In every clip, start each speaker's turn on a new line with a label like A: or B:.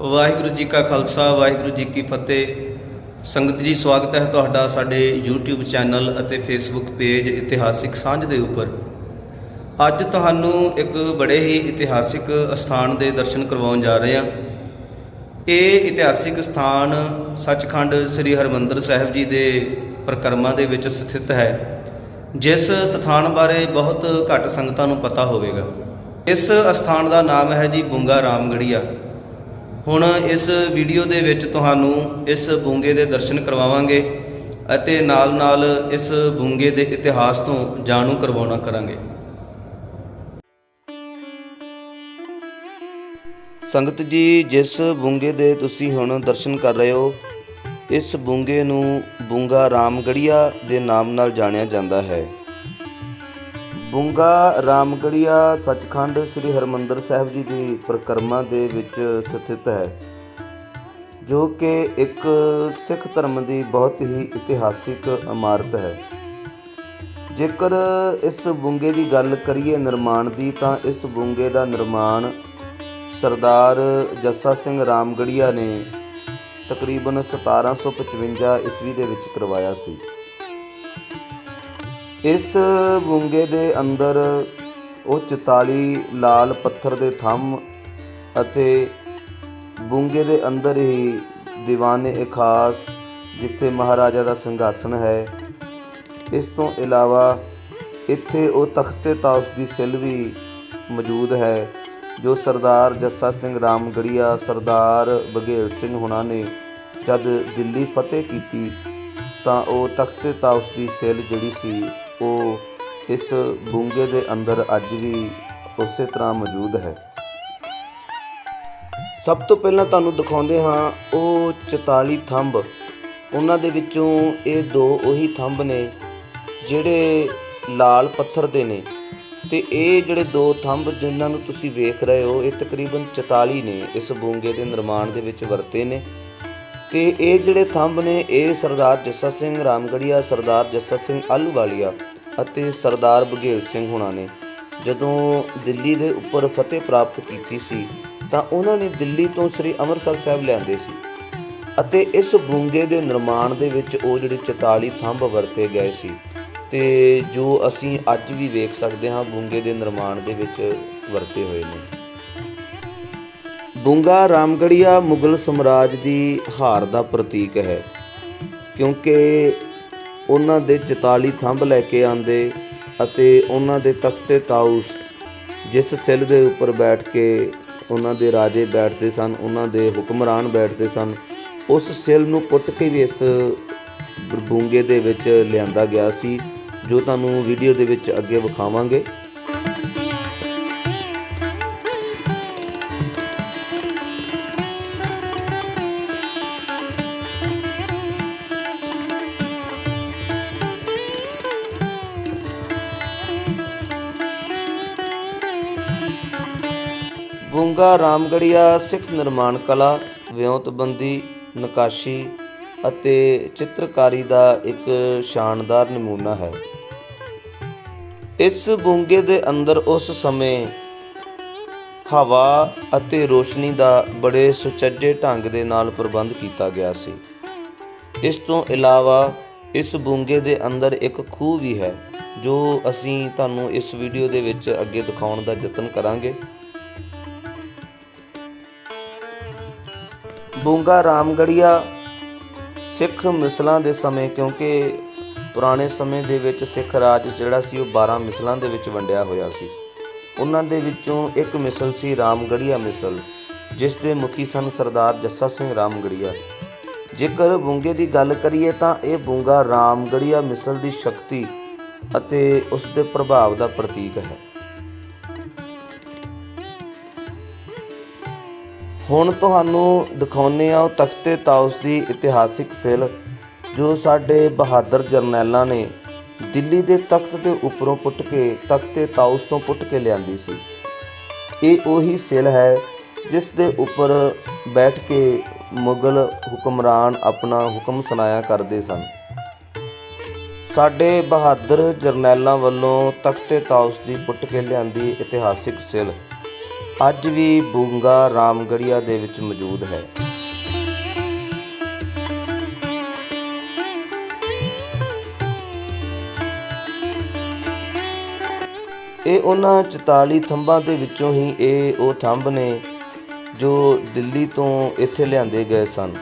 A: ਵਾਹਿਗੁਰੂ ਜੀ ਕਾ ਖਾਲਸਾ, ਵਾਹਿਗੁਰੂ ਜੀ ਕੀ ਫਤਿਹ। ਸੰਗਤ ਜੀ, ਸਵਾਗਤ ਹੈ ਤੁਹਾਡਾ ਸਾਡੇ YouTube ਚੈਨਲ ਅਤੇ Facebook ਪੇਜ ਇਤਿਹਾਸਿਕ ਸਾਂਝ ਦੇ ਉੱਪਰ। ਅੱਜ ਤੁਹਾਨੂੰ ਇੱਕ ਬੜੇ ਹੀ ਇਤਿਹਾਸਿਕ ਸਥਾਨ ਦੇ ਦਰਸ਼ਨ ਕਰਵਾਉਣ ਜਾ ਰਹੇ ਹਾਂ। ਇਹ ਇਤਿਹਾਸਿਕ ਸਥਾਨ ਸੱਚਖੰਡ ਸ੍ਰੀ ਹਰਮੰਦਰ ਸਾਹਿਬ ਜੀ ਦੇ ਪ੍ਰਕਰਮਾਂ ਦੇ ਵਿੱਚ ਸਥਿਤ ਹੈ, ਜਿਸ ਸਥਾਨ ਬਾਰੇ ਬਹੁਤ ਘੱਟ ਸੰਗਤਾਂ ਨੂੰ ਪਤਾ ਹੋਵੇਗਾ। ਇਸ ਸਥਾਨ ਦਾ ਨਾਮ ਹੈ ਜੀ ਬੁੰਗਾ ਰਾਮਗੜੀਆ। ਹੁਣ ਇਸ ਵੀਡੀਓ ਦੇ ਵਿੱਚ ਤੁਹਾਨੂੰ ਇਸ ਬੂੰਗੇ ਦੇ ਦਰਸ਼ਨ ਕਰਵਾਵਾਂਗੇ ਅਤੇ ਨਾਲ-ਨਾਲ ਇਸ ਬੂੰਗੇ ਦੇ ਇਤਿਹਾਸ ਤੋਂ ਜਾਣੂ ਕਰਵਾਉਣਾ ਕਰਾਂਗੇ। ਸੰਗਤ ਜੀ, ਜਿਸ ਬੂੰਗੇ ਦੇ ਤੁਸੀਂ ਹੁਣ ਦਰਸ਼ਨ ਕਰ ਰਹੇ ਹੋ, ਇਸ ਬੂੰਗੇ ਨੂੰ ਬੂੰਗਾ ਰਾਮਗੜੀਆ ਦੇ ਨਾਮ ਨਾਲ ਜਾਣਿਆ ਜਾਂਦਾ ਹੈ। ਬੁੰਗਾ ਰਾਮਗੜੀਆ ਸੱਚਖੰਡ ਸ੍ਰੀ ਹਰਮੰਦਰ ਸਾਹਿਬ ਜੀ ਦੀ ਪ੍ਰਕਰਮਾ ਦੇ ਵਿੱਚ ਸਥਿਤ ਹੈ, ਜੋ ਕਿ ਇੱਕ ਸਿੱਖ ਧਰਮ ਦੀ ਬਹੁਤ ਹੀ ਇਤਿਹਾਸਿਕ ਇਮਾਰਤ ਹੈ। ਜੇਕਰ ਇਸ ਬੁੰਗੇ ਦੀ ਗੱਲ ਕਰੀਏ ਨਿਰਮਾਣ ਦੀ, ਤਾਂ ਇਸ ਬੁੰਗੇ ਦਾ ਨਿਰਮਾਣ ਸਰਦਾਰ ਜੱਸਾ ਸਿੰਘ ਰਾਮਗੜੀਆ ਨੇ ਤਕਰੀਬਨ 1755 ਈਸਵੀ ਦੇ ਵਿੱਚ ਕਰਵਾਇਆ ਸੀ। ਇਸ ਬੁੰਗੇ ਦੇ ਅੰਦਰ ਉਹ 44 ਲਾਲ ਪੱਥਰ ਦੇ ਥੰਮ ਅਤੇ ਬੁੰਗੇ ਦੇ ਅੰਦਰ ਹੀ ਦੀਵਾਨੇ ਏ ਖਾਸ ਜਿੱਥੇ ਮਹਾਰਾਜਾ ਦਾ ਸਿੰਘਾਸਨ ਹੈ। ਇਸ ਤੋਂ ਇਲਾਵਾ ਇੱਥੇ ਉਹ ਤਖਤੇ ਤਾਉਸ ਦੀ ਸਿਲ ਵੀ ਮੌਜੂਦ ਹੈ, ਜੋ ਸਰਦਾਰ ਜੱਸਾ ਸਿੰਘ ਰਾਮਗੜੀਆ, ਸਰਦਾਰ ਬਘੇਲ ਸਿੰਘ ਹੁਣਾਂ ਨੇ ਜਦ ਦਿੱਲੀ ਫਤਿਹ ਕੀਤੀ ਤਾਂ ਉਹ ਤਖਤੇ ਤਾਉਸ ਦੀ ਸਿਲ ਜਿਹੜੀ ਸੀ ਉਹ ਇਸ ਬੁੰਗੇ ਦੇ ਅੰਦਰ ਅੱਜ ਵੀ ਉਸੇ ਤਰ੍ਹਾਂ ਮੌਜੂਦ ਹੈ। ਸਭ ਤੋਂ ਪਹਿਲਾਂ ਤੁਹਾਨੂੰ ਦਿਖਾਉਂਦੇ ਹਾਂ ਉਹ 44 ਥੰਬ। ਉਹਨਾਂ ਦੇ ਵਿੱਚੋਂ ਇਹ ਦੋ ਉਹੀ ਥੰਬ ਨੇ, ਜਿਹੜੇ ਲਾਲ ਪੱਥਰ ਦੇ ਨੇ। ਤੇ ਇਹ ਜਿਹੜੇ ਦੋ ਥੰਬ ਜਿਨ੍ਹਾਂ ਨੂੰ ਤੁਸੀਂ ਵੇਖ ਰਹੇ ਹੋ, ਇਹ ਤਕਰੀਬਨ 44 ਨੇ, ਇਸ ਬੂੰਗੇ ਦੇ ਨਿਰਮਾਣ ਦੇ ਵਿੱਚ ਵਰਤੇ ਨੇ। ਤੇ ਇਹ ਜਿਹੜੇ ਥੰਬ ਨੇ, ਇਹ ਸਰਦਾਰ ਜੱਸਾ ਸਿੰਘ ਰਾਮਗੜੀਆ, ਸਰਦਾਰ ਜੱਸਾ ਸਿੰਘ ਆਲੂਵਾਲੀਆ ਅਤੇ ਸਰਦਾਰ ਬਘੇਲ ਸਿੰਘ ਹੁਣਾਂ ਨੇ ਜਦੋਂ ਦਿੱਲੀ ਦੇ ਉੱਪਰ ਫਤਿਹ ਪ੍ਰਾਪਤ ਕੀਤੀ ਸੀ, ਤਾਂ ਉਹਨਾਂ ਨੇ ਦਿੱਲੀ ਤੋਂ ਸ੍ਰੀ ਅੰਮ੍ਰਿਤਸਰ ਸਾਹਿਬ ਲਿਆਂਦੇ ਸੀ ਅਤੇ ਇਸ ਬੂੰਗੇ ਦੇ ਨਿਰਮਾਣ ਦੇ ਵਿੱਚ ਉਹ ਜਿਹੜੇ 44 ਥੰਬ ਵਰਤੇ ਗਏ ਸੀ ਤੇ ਜੋ ਅਸੀਂ ਅੱਜ ਵੀ ਵੇਖ ਸਕਦੇ ਹਾਂ, ਬੂੰਗੇ ਦੇ ਨਿਰਮਾਣ ਦੇ ਵਿੱਚ ਵਰਤੇ ਹੋਏ ਨੇ। ਬੁੰਗਾ ਰਾਮਗੜੀਆ ਮੁਗਲ ਸਮਰਾਜ ਦੀ ਹਾਰ ਦਾ ਪ੍ਰਤੀਕ ਹੈ, ਕਿਉਂਕਿ ਉਹਨਾਂ ਦੇ 44 ਥੰਬ ਲੈ ਕੇ ਆਂਦੇ ਅਤੇ ਉਹਨਾਂ ਦੇ ਤਖਤੇ ਤਾਊਸ, ਜਿਸ ਸਿਲ ਦੇ ਉੱਪਰ ਬੈਠ ਕੇ ਉਹਨਾਂ ਦੇ ਰਾਜੇ ਬੈਠਦੇ ਸਨ, ਉਹਨਾਂ ਦੇ ਹੁਕਮਰਾਨ ਬੈਠਦੇ ਸਨ, ਉਸ ਸਿਲ ਨੂੰ ਪੁੱਟ ਕੇ ਵੀ ਇਸ ਬੂੰਗੇ ਦੇ ਵਿੱਚ ਲਿਆਂਦਾ ਗਿਆ ਸੀ, ਜੋ ਤੁਹਾਨੂੰ ਵੀਡੀਓ ਦੇ ਵਿੱਚ ਅੱਗੇ ਵਿਖਾਵਾਂਗੇ। ਬੁੰਗਾ ਰਾਮਗੜੀਆ ਸਿੱਖ ਨਿਰਮਾਣ ਕਲਾ, ਵਿਉਂਤਬੰਦੀ, ਨਕਾਸ਼ੀ ਅਤੇ ਚਿੱਤਰਕਾਰੀ ਦਾ ਇੱਕ ਸ਼ਾਨਦਾਰ ਨਮੂਨਾ ਹੈ। ਇਸ ਬੁੰਗੇ ਦੇ ਅੰਦਰ ਉਸ ਸਮੇਂ ਹਵਾ ਅਤੇ ਰੋਸ਼ਨੀ ਦਾ ਬੜੇ ਸੁਚੱਜੇ ਢੰਗ ਦੇ ਨਾਲ ਪ੍ਰਬੰਧ ਕੀਤਾ ਗਿਆ ਸੀ। ਇਸ ਤੋਂ ਇਲਾਵਾ ਇਸ ਬੁੰਗੇ ਦੇ ਅੰਦਰ ਇੱਕ ਖੂਹ ਵੀ ਹੈ, ਜੋ ਅਸੀਂ ਤੁਹਾਨੂੰ ਇਸ ਵੀਡੀਓ ਦੇ ਵਿੱਚ ਅੱਗੇ ਦਿਖਾਉਣ ਦਾ ਯਤਨ ਕਰਾਂਗੇ। ਬੂੰਗਾ ਰਾਮਗੜੀਆ ਸਿੱਖ ਮਿਸਲਾਂ ਦੇ ਸਮੇਂ, ਕਿਉਂਕਿ ਪੁਰਾਣੇ ਸਮੇਂ ਦੇ ਵਿੱਚ ਸਿੱਖ ਰਾਜ ਜਿਹੜਾ ਸੀ, ਉਹ 12 ਮਿਸਲਾਂ ਦੇ ਵਿੱਚ ਵੰਡਿਆ ਹੋਇਆ ਸੀ। ਉਹਨਾਂ ਦੇ ਵਿੱਚੋਂ ਇੱਕ ਮਿਸਲ ਸੀ ਰਾਮਗੜੀਆ ਮਿਸਲ, ਜਿਸ ਦੇ ਮੁਖੀ ਸਨ ਸਰਦਾਰ ਜੱਸਾ ਸਿੰਘ ਰਾਮਗੜੀਆ। ਜੇਕਰ ਬੂੰਗੇ ਦੀ ਗੱਲ ਕਰੀਏ ਤਾਂ ਇਹ ਬੂੰਗਾ ਰਾਮਗੜੀਆ ਮਿਸਲ ਦੀ ਸ਼ਕਤੀ ਅਤੇ ਉਸ ਦੇ ਪ੍ਰਭਾਵ ਦਾ ਪ੍ਰਤੀਕ ਹੈ। ਹੁਣ ਤੁਹਾਨੂੰ ਦਿਖਾਉਨੇ ਆ ਉਹ ਤਖਤੇ ਤਾਉਸ ਦੀ ਇਤਿਹਾਸਿਕ ਸਿਲ, ਜੋ ਸਾਡੇ ਬਹਾਦਰ ਜਰਨੈਲਾਂ ਨੇ ਦਿੱਲੀ ਦੇ ਤਖਤ ਦੇ ਉੱਪਰੋਂ ਪੁੱਟ ਕੇ ਤਖਤੇ ਤਾਉਸ ਤੋਂ ਪੁੱਟ ਕੇ ਲਿਆਂਦੀ ਸੀ। ਇਹ ਉਹੀ ਸਿਲ ਹੈ ਜਿਸ ਦੇ ਉੱਪਰ ਬੈਠ ਕੇ ਮੁਗਲ ਹੁਕਮਰਾਨ ਆਪਣਾ ਹੁਕਮ ਸੁਣਾਇਆ ਕਰਦੇ ਸਨ। ਸਾਡੇ ਬਹਾਦਰ ਜਰਨੈਲਾਂ ਵੱਲੋਂ ਤਖਤੇ ਤਾਉਸ ਦੀ ਪੁੱਟ ਕੇ ਲਿਆਂਦੀ ਇਤਿਹਾਸਿਕ ਸਿਲ। ਅੱਜ ਵੀ ਬੂੰਗਾ ਰਾਮਗੜੀਆ ਦੇ ਵਿੱਚ ਮੌਜੂਦ ਹੈ। ਇਹ ਉਹਨਾਂ 44 ਥੰਬਾਂ ਦੇ ਵਿੱਚੋਂ ਹੀ ਇਹ ਉਹ ਥੰਬ ਨੇ ਜੋ ਦਿੱਲੀ ਤੋਂ ਇੱਥੇ ਲਿਆਂਦੇ ਗਏ ਸਨ।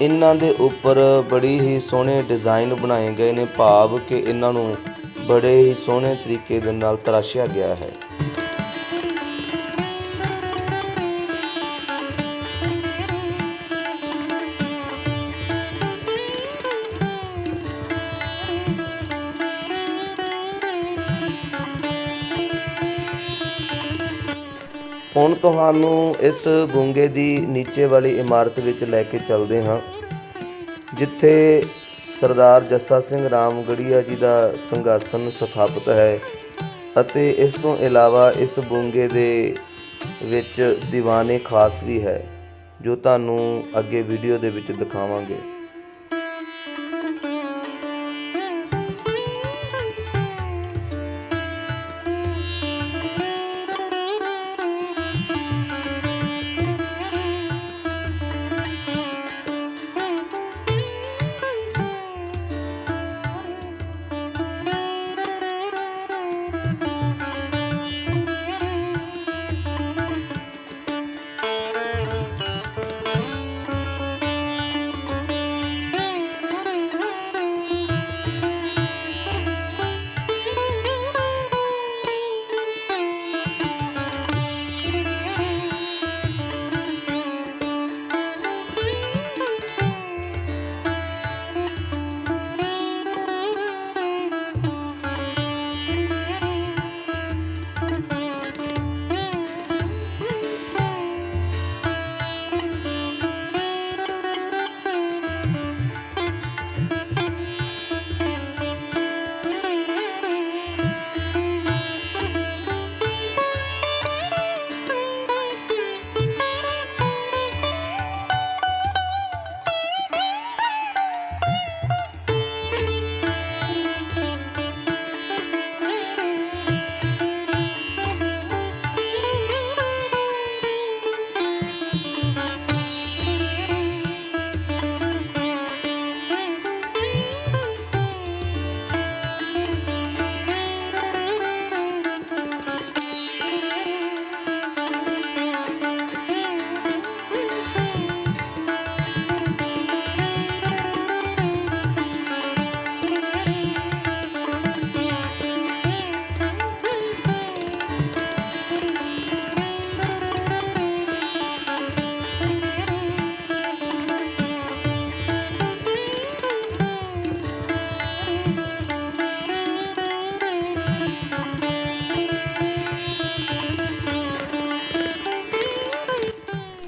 A: ਇਹਨਾਂ ਦੇ ਉੱਪਰ ਬੜੀ ਹੀ ਸੋਹਣੇ ਡਿਜ਼ਾਈਨ ਬਣਾਏ ਗਏ ਨੇ। ਭਾਵ ਕਿ ਇਹਨਾਂ ਨੂੰ ਬੜੇ ਹੀ ਸੋਹਣੇ ਤਰੀਕੇ ਦੇ ਨਾਲ ਤਰਾਸ਼ਿਆ ਗਿਆ ਹੈ। ਹੁਣ ਤੁਹਾਨੂੰ ਇਸ ਗੁੰਗੇ ਦੀ ਨੀਚੇ ਵਾਲੀ ਇਮਾਰਤ ਵਿੱਚ ਲੈ ਕੇ ਚੱਲਦੇ ਹਾਂ, ਜਿੱਥੇ ਸਰਦਾਰ ਜੱਸਾ ਸਿੰਘ ਰਾਮਗੜੀਆ ਜੀ ਦਾ ਸਿੰਘਾਸਨ ਸਥਾਪਿਤ ਹੈ ਅਤੇ ਇਸ ਤੋਂ ਇਲਾਵਾ ਇਸ ਬੁੰਗੇ ਦੇ ਵਿੱਚ ਦੀਵਾਨੇ ਖਾਸ ਵੀ ਹੈ, ਜੋ ਤੁਹਾਨੂੰ ਅੱਗੇ ਵੀਡੀਓ ਦੇ ਵਿੱਚ ਦਿਖਾਵਾਂਗੇ।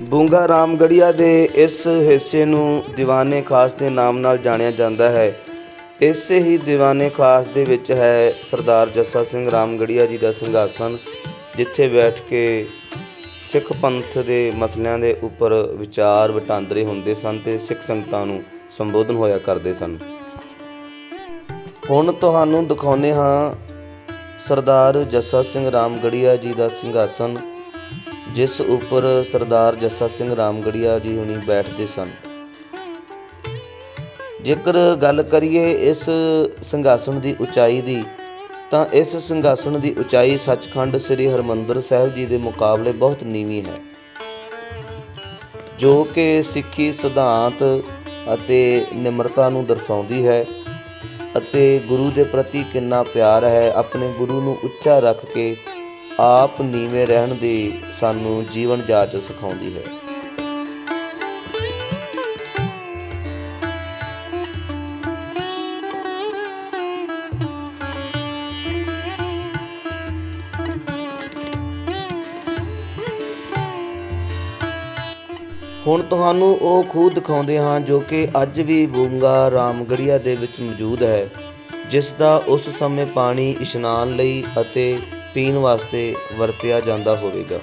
A: ਬੂੰਗਾ ਰਾਮਗੜੀਆ ਦੇ ਇਸ ਹਿੱਸੇ ਨੂੰ ਦੀਵਾਨੇ ਖਾਸ ਦੇ ਨਾਮ ਨਾਲ ਜਾਣਿਆ ਜਾਂਦਾ ਹੈ। ਇਸੇ ਹੀ ਦੀਵਾਨੇ ਖਾਸ ਦੇ ਵਿੱਚ ਹੈ ਸਰਦਾਰ ਜੱਸਾ ਸਿੰਘ ਰਾਮਗੜੀਆ ਜੀ ਦਾ ਸਿੰਘਾਸਨ, ਜਿੱਥੇ ਬੈਠ ਕੇ ਸਿੱਖ ਪੰਥ ਦੇ ਮਸਲਿਆਂ ਦੇ ਉੱਪਰ ਵਿਚਾਰ ਵਟਾਂਦਰੇ ਹੁੰਦੇ ਸਨ ਤੇ ਸਿੱਖ ਸੰਗਤਾਂ ਨੂੰ ਸੰਬੋਧਨ ਹੋਇਆ ਕਰਦੇ ਸਨ। ਹੁਣ ਤੁਹਾਨੂੰ ਦਿਖਾਉਂਦੇ ਹਾਂ ਸਰਦਾਰ ਜੱਸਾ ਸਿੰਘ ਰਾਮਗੜੀਆ ਜੀ ਦਾ ਸਿੰਘਾਸਨ। ਜਿਸ ਉੱਪਰ ਸਰਦਾਰ ਜੱਸਾ ਸਿੰਘ ਰਾਮਗੜੀਆ ਜੀ ਹੁਣੀ ਬੈਠਦੇ ਸਨ। ਜੇਕਰ ਗੱਲ ਕਰੀਏ ਇਸ ਸਿੰਘਾਸਨ ਦੀ ਉਚਾਈ ਦੀ, ਤਾਂ ਇਸ ਸਿੰਘਾਸਨ ਦੀ ਉਚਾਈ ਸੱਚਖੰਡ ਸ੍ਰੀ ਹਰਮੰਦਰ ਸਾਹਿਬ ਜੀ ਦੇ ਮੁਕਾਬਲੇ ਬਹੁਤ ਨੀਵੀਂ ਹੈ। ਜੋ ਕਿ ਸਿੱਖੀ ਸਿਧਾਂਤ ਅਤੇ ਨਿਮਰਤਾ ਨੂੰ ਦਰਸਾਉਂਦੀ ਹੈ ਅਤੇ ਗੁਰੂ ਦੇ ਪ੍ਰਤੀ ਕਿੰਨਾ ਪਿਆਰ ਹੈ, ਆਪਣੇ ਗੁਰੂ ਨੂੰ ਉੱਚਾ ਰੱਖ ਕੇ ਆਪ ਨੀਵੇਂ ਰਹਿਣ ਦੀ ਸਾਨੂੰ ਜੀਵਨ ਜਾਚ ਸਿਖਾਉਂਦੀ ਹੈ। ਹੁਣ ਤੁਹਾਨੂੰ ਉਹ ਖੂਹ ਦਿਖਾਉਂਦੇ ਹਾਂ ਜੋ ਕਿ ਅੱਜ ਵੀ ਬੂੰਗਾ ਰਾਮਗੜੀਆ ਦੇ ਵਿੱਚ ਮੌਜੂਦ ਹੈ, ਜਿਸ ਦਾ ਉਸ ਸਮੇਂ ਪਾਣੀ ਇਸ਼ਨਾਨ ਲਈ ਅਤੇ ਪੀਣ ਵਾਸਤੇ ਵਰਤਿਆ ਜਾਂਦਾ ਹੋਵੇਗਾ।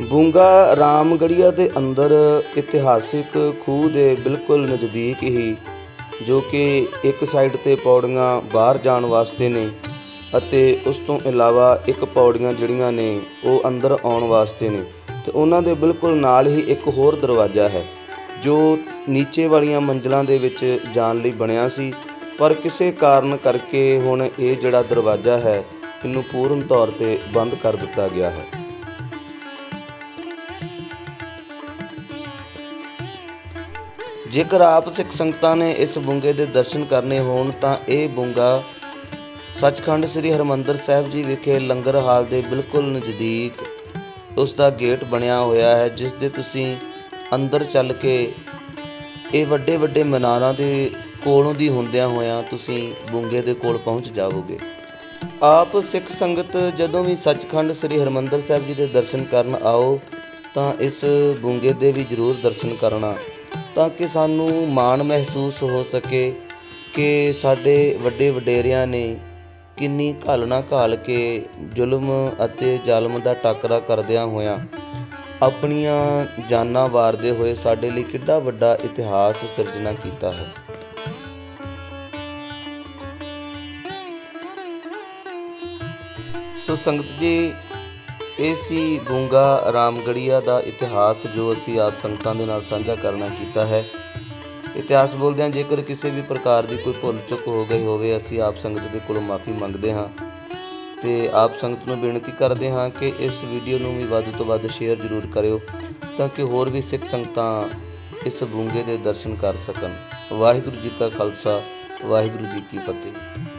A: ਬੂੰਗਾ ਰਾਮਗੜੀਆ ਦੇ ਅੰਦਰ ਇਤਿਹਾਸਿਕ ਖੂਹ ਦੇ ਬਿਲਕੁਲ ਨਜ਼ਦੀਕ ਹੀ, ਜੋ ਕਿ ਇੱਕ ਸਾਈਡ ਤੇ ਪੌੜੀਆਂ ਬਾਹਰ ਜਾਣ ਵਾਸਤੇ ਨੇ ਅਤੇ ਉਸ ਤੋਂ ਇਲਾਵਾ ਇੱਕ ਪੌੜੀਆਂ ਜਿਹੜੀਆਂ ਨੇ ਉਹ ਅੰਦਰ ਆਉਣ ਵਾਸਤੇ ਨੇ। ਤੇ ਉਹਨਾਂ ਦੇ ਬਿਲਕੁਲ ਨਾਲ ਹੀ ਇੱਕ ਹੋਰ ਦਰਵਾਜ਼ਾ ਹੈ। ਜੋ ਨੀਚੇ ਵਾਲੀਆਂ ਮੰਜ਼ਲਾਂ ਦੇ ਵਿੱਚ ਜਾਣ ਲਈ ਬਣਿਆ ਸੀ, ਪਰ ਕਿਸੇ ਕਾਰਨ ਕਰਕੇ ਹੁਣ ਇਹ ਜਿਹੜਾ ਦਰਵਾਜ਼ਾ ਹੈ, ਇਹਨੂੰ ਪੂਰਨ ਤੌਰ ਤੇ ਬੰਦ ਕਰ ਦਿੱਤਾ ਗਿਆ ਹੈ। ਜੇਕਰ ਆਪ ਸਿੱਖ ਸੰਗਤਾਂ ਨੇ ਇਸ ਬੁੰਗੇ ਦੇ ਦਰਸ਼ਨ ਕਰਨੇ ਹੋਣ, ਤਾਂ ਇਹ ਬੁੰਗਾ ਸੱਚਖੰਡ ਸ੍ਰੀ ਹਰਮੰਦਰ ਸਾਹਿਬ ਜੀ ਵਿਖੇ ਲੰਗਰ ਹਾਲ ਦੇ ਬਿਲਕੁਲ ਨਜ਼ਦੀਕ ਉਸ ਦਾ ਗੇਟ ਬਣਿਆ ਹੋਇਆ ਹੈ, ਜਿਸ ਦੇ ਤੁਸੀਂ ਅੰਦਰ ਚੱਲ ਕੇ ਇਹ ਵੱਡੇ ਵੱਡੇ ਮਨਾਰਾਂ ਦੇ ਕੋਲੋਂ ਦੀ ਹੁੰਦਿਆਂ ਹੋਇਆਂ ਤੁਸੀਂ ਬੁੰਗੇ ਦੇ ਕੋਲ ਪਹੁੰਚ ਜਾਵੋਗੇ। ਆਪ ਸਿੱਖ ਸੰਗਤ ਜਦੋਂ ਵੀ ਸੱਚਖੰਡ ਸ੍ਰੀ ਹਰਮੰਦਰ ਸਾਹਿਬ ਜੀ ਦੇ ਦਰਸ਼ਨ ਕਰਨ ਆਓ, ਤਾਂ ਇਸ ਬੁੰਗੇ ਦੇ ਵੀ ਜ਼ਰੂਰ ਦਰਸ਼ਨ ਕਰਨਾ, ਤਾਂ ਕਿ ਸਾਨੂੰ ਮਾਣ ਮਹਿਸੂਸ ਹੋ ਸਕੇ ਕਿ ਸਾਡੇ ਵੱਡੇ ਵਡੇਰਿਆਂ ਨੇ ਕਿੰਨੀ ਘਾਲਣਾ ਘਾਲ ਕੇ ਜ਼ੁਲਮ ਅਤੇ ਜ਼ਾਲਮ ਦਾ ਟਾਕਰਾ ਕਰਦਿਆਂ ਹੋਇਆਂ ਆਪਣੀਆਂ ਜਾਨਾਂ ਵਾਰਦੇ ਹੋਏ ਸਾਡੇ ਲਈ ਕਿੱਡਾ ਵੱਡਾ ਇਤਿਹਾਸ ਸਿਰਜਣਾ ਕੀਤਾ ਹੈ। ਸੋ ਸੰਗਤ ਜੀ, ਇਹ ਸੀ ਗੂੰਗਾ ਰਾਮਗੜੀਆ ਦਾ ਇਤਿਹਾਸ ਜੋ ਅਸੀਂ ਆਪ ਸੰਗਤਾਂ ਦੇ ਨਾਲ ਸਾਂਝਾ ਕਰਨਾ ਕੀਤਾ ਹੈ। ਇਤਿਹਾਸ ਬੋਲਦਿਆਂ ਜੇਕਰ ਕਿਸੇ ਵੀ ਪ੍ਰਕਾਰ ਦੀ ਕੋਈ ਭੁੱਲ ਚੁੱਕ ਹੋ ਗਈ ਹੋਵੇ, ਅਸੀਂ ਆਪ ਸੰਗਤ ਦੇ ਕੋਲੋਂ ਮਾਫੀ ਮੰਗਦੇ ਹਾਂ। ਤੇ ਆਪ ਸੰਗਤ ਨੂੰ ਬੇਨਤੀ ਕਰਦੇ ਹਾਂ ਕਿ ਇਸ ਵੀਡੀਓ ਨੂੰ ਵੀ ਵੱਧ ਤੋਂ ਵੱਧ ਸ਼ੇਅਰ ਜ਼ਰੂਰ ਕਰਿਓ ਤਾਂ ਕਿ ਹੋਰ ਵੀ ਸਿੱਖ ਸੰਗਤਾਂ ਇਸ ਬੂੰਗੇ ਦੇ ਦਰਸ਼ਨ ਕਰ ਸਕਣ। ਵਾਹਿਗੁਰੂ ਜੀ ਕਾ ਖਾਲਸਾ, ਵਾਹਿਗੁਰੂ ਜੀ ਕੀ ਫਤਿਹ।